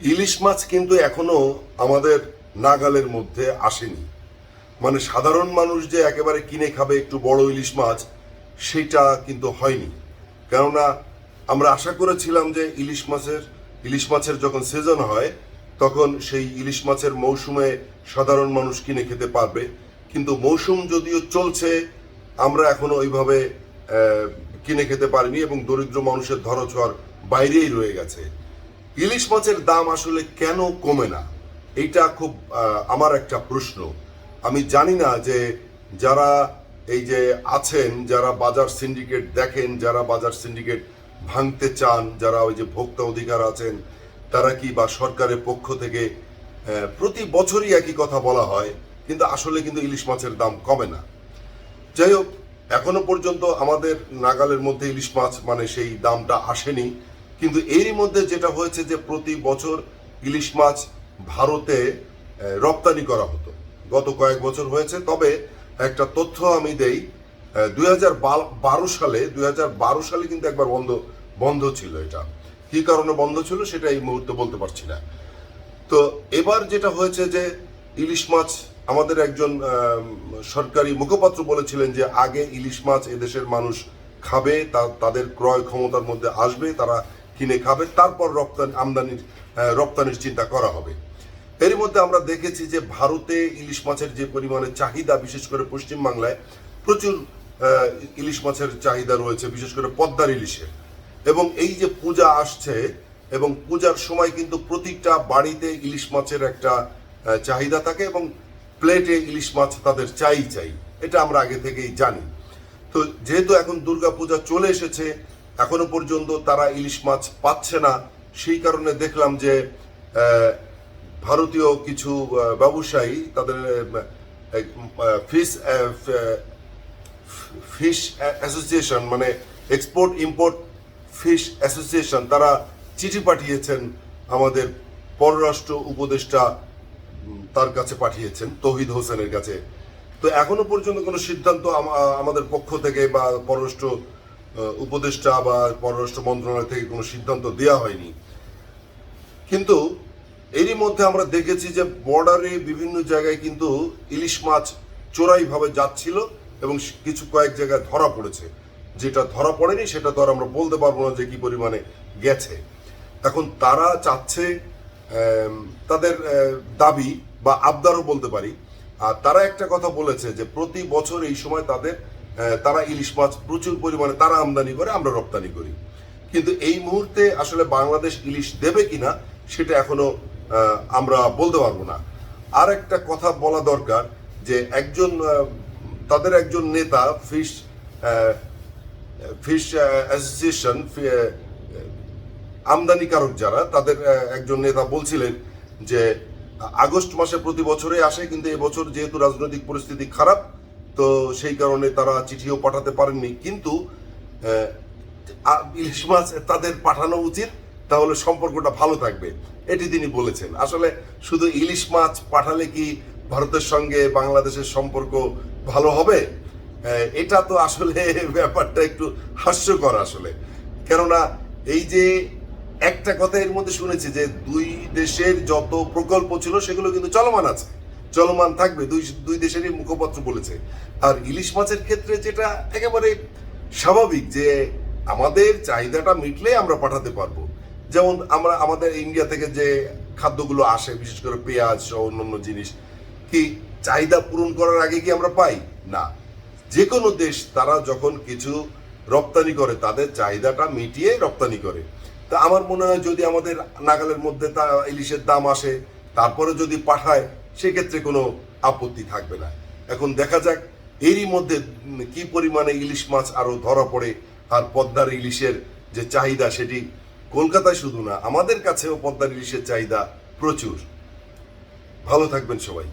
ইলিশ মাছ কিন্তু এখনও আমাদের নাগালের মধ্যে আসেনি। মানে সাধারণ মানুষ যে একেবারে কিনে খাবে একটু বড় ইলিশ মাছ, সেটা কিন্তু হয়নি। কেননা আমরা আশা করেছিলাম যে ইলিশ মাছের ইলিশ মাছের যখন সিজন হয়, তখন সেই ইলিশ মাছের মৌসুমে সাধারণ মানুষ কিনে খেতে পারবে। কিন্তু মৌসুম যদিও চলছে, আমরা এখনও ওইভাবে কিনে খেতে পারিনি এবং দরিদ্র মানুষের ধরছোঁয়ার বাইরেই রয়ে গেছে। ইলিশ মাছের দাম আসলে কেন কমে না? এইটা খুব আমার একটা প্রশ্ন। আমি জানি না যে যারা এই যে আছেন, যারা বাজার সিন্ডিকেট দেখেন, যারা বাজার সিন্ডিকেট ভাঙতে চান, যারা ওই যে ভোক্তা অধিকার আছেন, তারা কি বা সরকারের পক্ষ থেকে প্রতি বছরই একই কথা বলা হয়, কিন্তু আসলে কিন্তু ইলিশ মাছের দাম কমে না। যাই হোক, এখনও পর্যন্ত আমাদের নাগালের মধ্যে ইলিশ মাছ মানে সেই দামটা আসেনি। কিন্তু এরই মধ্যে যেটা হয়েছে যে প্রতি বছর ইলিশ মাছ ভারতে রপ্তানি করা হতো। গত কয়েক বছর হয়েছে, তবে একটা তথ্য আমি দেই দুই সালে দু হাজার বারো সালে কিন্তু একবার বন্ধ বন্ধ ছিল এটা। কি কারণে বন্ধ ছিল সেটা এই মুহূর্তে বলতে পারছি না। তো এবার যেটা হয়েছে যে ইলিশ মাছ আমাদের একজন সরকারি মুখপাত্র বলেছিলেন যে আগে ইলিশ মাছ এদেশের মানুষ খাবে তাদের ক্রয় ক্ষমতার মধ্যে আসবে, তারা কিনে খাবে, তারপর রপ্তানি, আমদানির রপ্তানির চিন্তা করা হবে। এর মধ্যে আমরা দেখেছি যে ভারতে ইলিশ মাছের যে পরিমাণে চাহিদা, বিশেষ করে পশ্চিমবাংলায় প্রচুর ইলিশ মাছের চাহিদা রয়েছে, বিশেষ করে পদ্মার ইলিশের এবং এই যে পূজা আসছে, এবং পূজার সময় কিন্তু প্রতিটা বাড়িতে ইলিশ মাছের একটা চাহিদা থাকে এবং প্লেটে ইলিশ মাছ তাদের চাই চাই। এটা আমরা আগে থেকেই জানি। তো যেহেতু এখন দুর্গা পূজা চলে এসেছে এখনও পর্যন্ত তারা ইলিশ মাছ পাচ্ছে না। সেই কারণে দেখলাম যে ভারতীয় কিছু ব্যবসায়ী তাদের ফিস ফিশ অ্যাসোসিয়েশন মানে এক্সপোর্ট ইম্পোর্ট ফিশ অ্যাসোসিয়েশন তারা চিঠি পাঠিয়েছেন আমাদের পররাষ্ট্র উপদেষ্টা তার কাছে পাঠিয়েছেন, তৌহিদ হোসেনের কাছে। তো এখনও পর্যন্ত কোনো সিদ্ধান্ত আমাদের পক্ষ থেকে বা পররাষ্ট্র উপদেষ্টা বা পররাষ্ট্র মন্ত্রণালয় থেকে কোনো সিদ্ধান্ত দেওয়া হয়নি। কিন্তু এরই মধ্যে আমরা দেখেছি যে বর্ডারে বিভিন্ন জায়গায় কিন্তু ইলিশ মাছ চোরাইভাবে যাচ্ছিল এবং কিছু কয়েক জায়গায় ধরা পড়েছে। যেটা ধরা পড়েনি, সেটা আর আমরা বলতে পারব না যে কি পরিমাণে গেছে। এখন তারা চাচ্ছে তাদের দাবি বা আবদারও বলতে পারি। আর তারা একটা কথা বলেছে যে প্রতি বছর এই সময় তাদের তারা ইলিশ মাছ প্রচুর পরিমাণে, তারা আমদানি করে, আমরা রপ্তানি করি। কিন্তু এই মুহূর্তে আসলে বাংলাদেশ ইলিশ দেবে কিনা, সেটা এখনও আমরা বলতে পারব না। আর একটা কথা বলা দরকার, যে একজন তাদের একজন নেতা, ফিশ ফিশ অ্যাসোসিয়েশন আমদানিকারক যারা, তাদের একজন নেতা বলছিলেন যে, আগস্ট মাসে প্রতি বছরে আসে, কিন্তু এবছর যেহেতু রাজনৈতিক পরিস্থিতি খারাপ তো সেই কারণে তারা চিঠিও পাঠাতে পারেননি। কিন্তু ইলিশ মাছ তাদের পাঠানো উচিত, তাহলে সম্পর্কটা ভালো থাকবে, এটি তিনি বলেছেন। আসলে শুধু ইলিশ মাছ পাঠালে কি ভারতের সঙ্গে বাংলাদেশের সম্পর্ক ভালো হবে? এটা তো আসলে ব্যাপারটা একটু হাস্যকর আসলে। কেননা এই যে একটা কথা এর মধ্যে শুনেছি যে দুই দেশের যত প্রকল্প ছিল সেগুলো কিন্তু চলমান আছে। চলমান থাকবে, দুই দুই দেশেরই মুখপাত্র বলেছে। আর ইলিশ মাছের ক্ষেত্রে যেটা একেবারে স্বাভাবিক যে আমাদের চাহিদাটা মিটলে আমরা পাঠাতে পারব। যেমন আমরা আমাদের ইন্ডিয়া থেকে যে খাদ্যগুলো আসে, বিশেষ করে পেঁয়াজ সহ অন্যান্য জিনিস, কি চাহিদা পূরণ করার আগে কি আমরা পাই? না। যে কোনো দেশ তারা যখন কিছু রপ্তানি করে, তাদের চাহিদাটা মিটিয়ে রপ্তানি করে। তা আমার মনে হয় যদি আমাদের নাগালের মধ্যে তা ইলিশের দাম আসে, তারপরে যদি পাঠায় সেক্ষেত্রে কোনো আপত্তি থাকবে না। এখন দেখা যাক এরই মধ্যে কি পরিমাণে ইলিশ মাছ আরও ধরা পড়ে আর পদ্মার ইলিশের যে চাহিদা সেটি কলকাতায় শুধু না, আমাদের কাছেও পদ্মার ইলিশের চাহিদা প্রচুর। ভালো থাকবেন সবাই।